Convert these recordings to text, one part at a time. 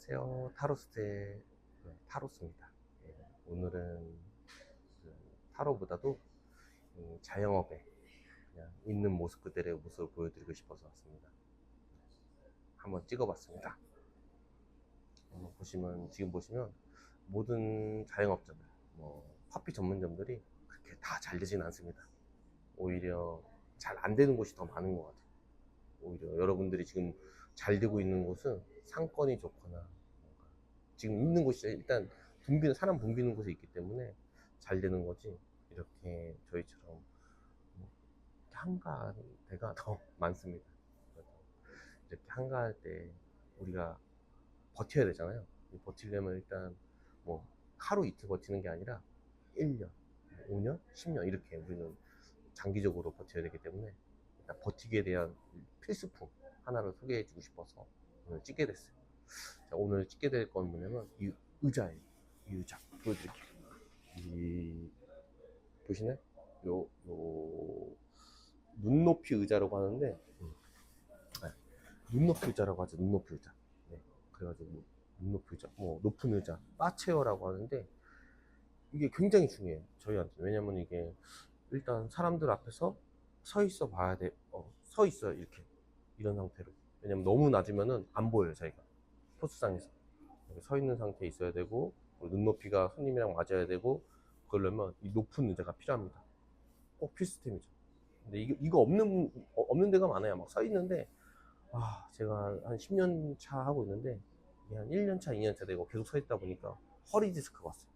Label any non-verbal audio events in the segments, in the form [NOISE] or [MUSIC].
안녕하세요. 타로스의 네, 타로스입니다. 예, 오늘은 그 타로보다도 이 자영업에 그냥 있는 모습 그대로의 모습을 보여드리고 싶어서 왔습니다. 한번 찍어봤습니다. 한번 보시면 지금 보시면 모든 자영업자들, 뭐 커피 전문점들이 그렇게 다 잘 되진 않습니다. 오히려 잘 안 되는 곳이 더 많은 것 같아요. 오히려 여러분들이 지금 잘 되고 있는 곳은 상권이 좋거나 지금 있는 곳이 일단 붐비는 사람 붐비는 곳에 있기 때문에 잘 되는 거지 이렇게 저희처럼 뭐 한가한 데가 더 [LAUGHS] 많습니다. 이렇게 한가할 때 우리가 버텨야 되잖아요. 이 버티려면 일단 뭐 하루 이틀 버티는 게 아니라 1년, 5년, 10년 이렇게 우리는 장기적으로 버텨야 되기 때문에 버티기에 대한 필수품 하나를 소개해 주고 싶어서 오늘 찍게 됐어요. 자, 오늘 찍게 될 건 뭐냐면 이 의자예요. 이 의자 보여드릴게요. 이 보시나요? 요, 요 눈높이 의자라고 하는데 음. 네, 눈높이 의자라고 하죠. 눈높이 의자. 네, 그래가지고 뭐 눈높이 의자, 뭐 높은 의자, 바체어라고 하는데 이게 굉장히 중요해요. 저희한테 왜냐면 이게 일단 사람들 앞에서 서 있어 봐야 돼. 어, 서 있어요 이렇게 이런 상태로. 왜냐면 너무 낮으면은 안 보여요 자기가 포스상에서 서 있는 상태에 있어야 되고 눈높이가 손님이랑 맞아야 되고 그러려면 이 높은 의자가 필요합니다. 꼭 필수템이죠. 근데 이거, 이거 없는 어, 없는 데가 많아요. 막 서 있는데 아 제가 한 10년 차 하고 있는데 한 1년 차, 2년 차 되고 계속 서 있다 보니까 허리 디스크가 왔어요.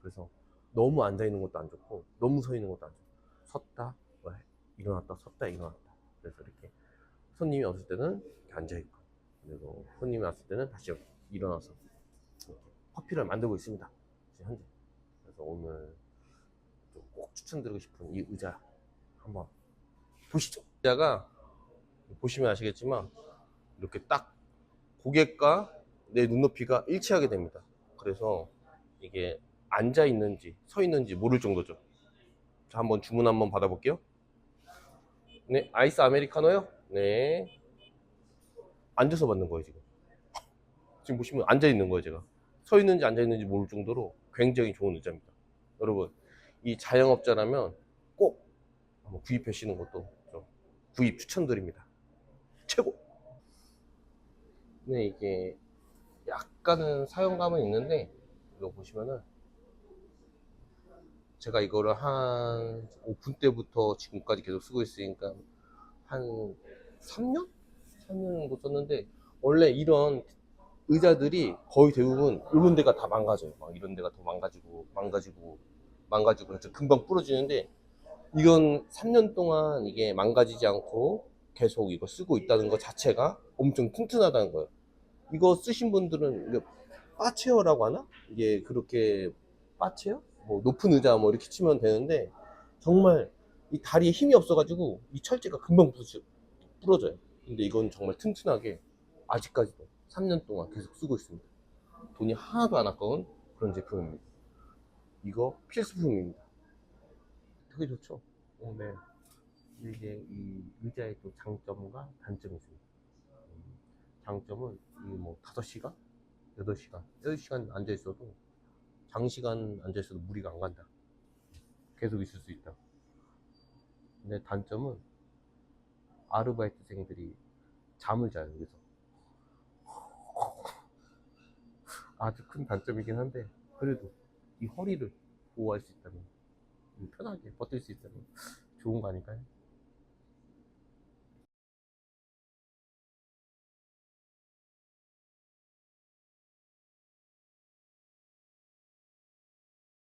그래서 너무 앉아 있는 것도 안 좋고 너무 서 있는 것도 안 좋고 섰다 왜? 일어났다 섰다 일어났다. 그래서 이렇게 손님이 없을 때는 이렇게 앉아 있고 그리고 손님이 왔을 때는 다시 일어나서 이렇게 커피를 만들고 있습니다. 현재. 그래서 오늘 좀꼭 추천드리고 싶은 이 의자 한번 보시죠. 의자가 보시면 아시겠지만 이렇게 딱 고객과 내 눈높이가 일치하게 됩니다. 그래서 이게 앉아 있는지 서 있는지 모를 정도죠. 자, 한번 주문 한번 받아볼게요. 네, 아이스 아메리카노요? 네. 앉아서 받는 거예요, 지금. 지금 보시면 앉아 있는 거예요, 제가. 서 있는지 앉아 있는지 모를 정도로 굉장히 좋은 의자입니다. 여러분, 이 자영업자라면 꼭 한번 구입하시는 것도 좀 구입 추천드립니다. 최고! 네, 이게 약간은 사용감은 있는데, 이거 보시면은 제가 이거를 한 오픈 때부터 지금까지 계속 쓰고 있으니까 한 3년? 3년 정도 썼는데 원래 이런 의자들이 거의 대부분 이런 데가 다 망가져요. 막 이런 데가 더 망가지고 망가지고 망가지고 그래서 금방 부러지는데 이건 3년 동안 이게 망가지지 않고 계속 이거 쓰고 있다는 것 자체가 엄청 튼튼하다는 거예요. 이거 쓰신 분들은 빠체어라고 하나? 이게 그렇게 빠체어? 뭐 높은 의자 뭐 이렇게 치면 되는데 정말 이 다리에 힘이 없어가지고 이 철제가 금방 부러져, 부러져요. 근데 이건 정말 튼튼하게 아직까지도 3년 동안 계속 쓰고 있습니다. 돈이 하나도 안 아까운 그런 제품입니다. 이거 필수품입니다. 되게 좋죠? 어, 네. 이게 이 의자의 또 장점과 단점이 있습니다. 음, 장점은 이 뭐 5시간? 8시간, 8시간 앉아 있어도 장시간 앉아 있어도 무리가 안 간다. 계속 있을 수 있다. 근데 단점은 아르바이트생들이 잠을 자요, 여기서. [LAUGHS] 아주 큰 단점이긴 한데, 그래도 이 허리를 보호할 수 있다면, 편하게 버틸 수 있다면 좋은 거 아닐까요?